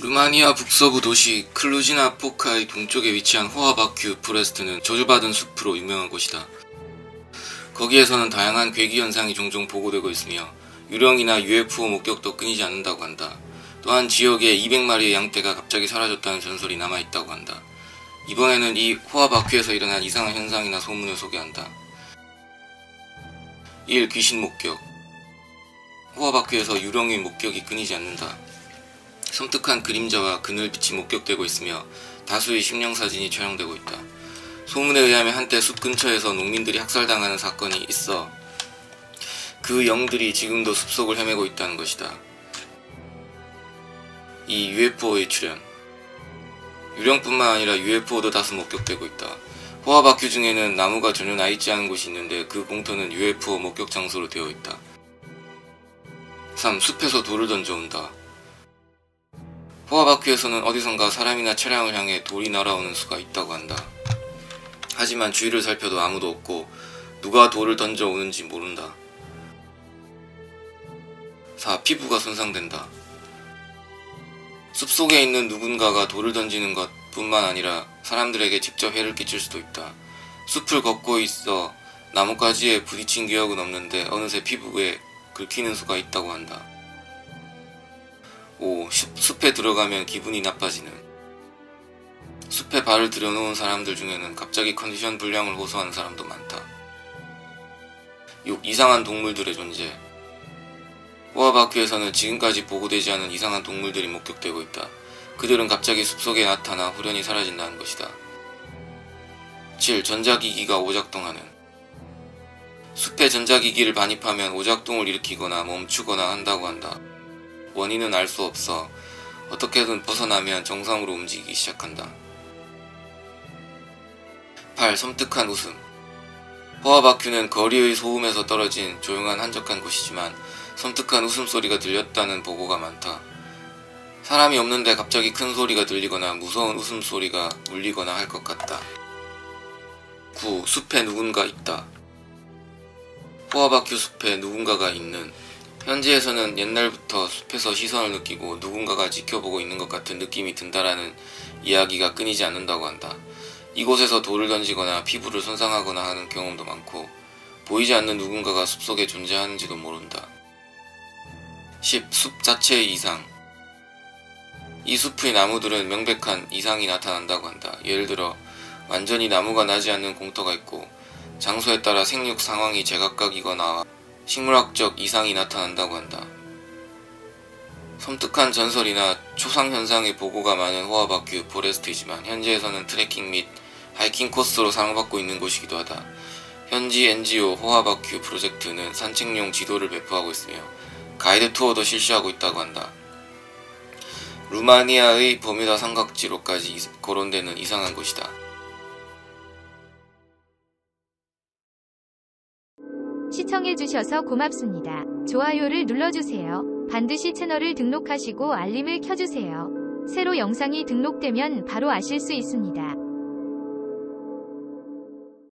루마니아 북서부 도시 클루지나 포카의 동쪽에 위치한 호아바큐 포레스트는 저주받은 숲으로 유명한 곳이다. 거기에서는 다양한 괴기 현상이 종종 보고되고 있으며 유령이나 UFO 목격도 끊이지 않는다고 한다. 또한 지역에 200마리의 양떼가 갑자기 사라졌다는 전설이 남아있다고 한다. 이번에는 이 호아바큐에서 일어난 이상한 현상이나 소문을 소개한다. 1. 귀신 목격 호아바큐에서 유령의 목격이 끊이지 않는다. 섬뜩한 그림자와 그늘빛이 목격되고 있으며 다수의 심령사진이 촬영되고 있다. 소문에 의하면 한때 숲 근처에서 농민들이 학살당하는 사건이 있어 그 영들이 지금도 숲속을 헤매고 있다는 것이다. 이 UFO의 출현 유령뿐만 아니라 UFO도 다수 목격되고 있다. 호화바큐 중에는 나무가 전혀 나있지 않은 곳이 있는데 그 공터는 UFO 목격 장소로 되어 있다. 3. 숲에서 돌을 던져온다. 호화바큐에서는 어디선가 사람이나 차량을 향해 돌이 날아오는 수가 있다고 한다. 하지만 주위를 살펴도 아무도 없고 누가 돌을 던져오는지 모른다. 4. 피부가 손상된다. 숲속에 있는 누군가가 돌을 던지는 것 뿐만 아니라 사람들에게 직접 해를 끼칠 수도 있다. 숲을 걷고 있어 나뭇가지에 부딪힌 기억은 없는데 어느새 피부에 긁히는 수가 있다고 한다. 5. 숲에 들어가면 기분이 나빠지는 숲에 발을 들여놓은 사람들 중에는 갑자기 컨디션 불량을 호소하는 사람도 많다. 6. 이상한 동물들의 존재 호아바큐에서는 지금까지 보고되지 않은 이상한 동물들이 목격되고 있다. 그들은 갑자기 숲속에 나타나 후련히 사라진다는 것이다. 7. 전자기기가 오작동하는 숲에 전자기기를 반입하면 오작동을 일으키거나 멈추거나 한다고 한다. 원인은 알 수 없어 어떻게든 벗어나면 정상으로 움직이기 시작한다. 8. 섬뜩한 웃음 호아바큐는 거리의 소음에서 떨어진 조용한 한적한 곳이지만 섬뜩한 웃음소리가 들렸다는 보고가 많다. 사람이 없는데 갑자기 큰 소리가 들리거나 무서운 웃음소리가 울리거나 할 것 같다. 9. 숲에 누군가 있다. 호아바큐 숲에 누군가가 있는 현지에서는 옛날부터 숲에서 시선을 느끼고 누군가가 지켜보고 있는 것 같은 느낌이 든다라는 이야기가 끊이지 않는다고 한다. 이곳에서 돌을 던지거나 피부를 손상하거나 하는 경험도 많고 보이지 않는 누군가가 숲속에 존재하는지도 모른다. 10. 숲 자체의 이상 이 숲의 나무들은 명백한 이상이 나타난다고 한다. 예를 들어 완전히 나무가 나지 않는 공터가 있고 장소에 따라 생육 상황이 제각각이거나 식물학적 이상이 나타난다고 한다. 섬뜩한 전설이나 초상 현상의 보고가 많은 호아바큐 포레스트이지만 현지에서는 트레킹 및 하이킹 코스로 사랑받고 있는 곳이기도 하다. 현지 NGO 호아바큐 프로젝트는 산책용 지도를 배포하고 있으며 가이드 투어도 실시하고 있다고 한다. 루마니아의 버뮤다 삼각지로까지 거론되는 이상한 곳이다. 시청해주셔서 고맙습니다. 좋아요를 눌러주세요. 반드시 채널을 등록하시고 알림을 켜주세요. 새로 영상이 등록되면 바로 아실 수 있습니다.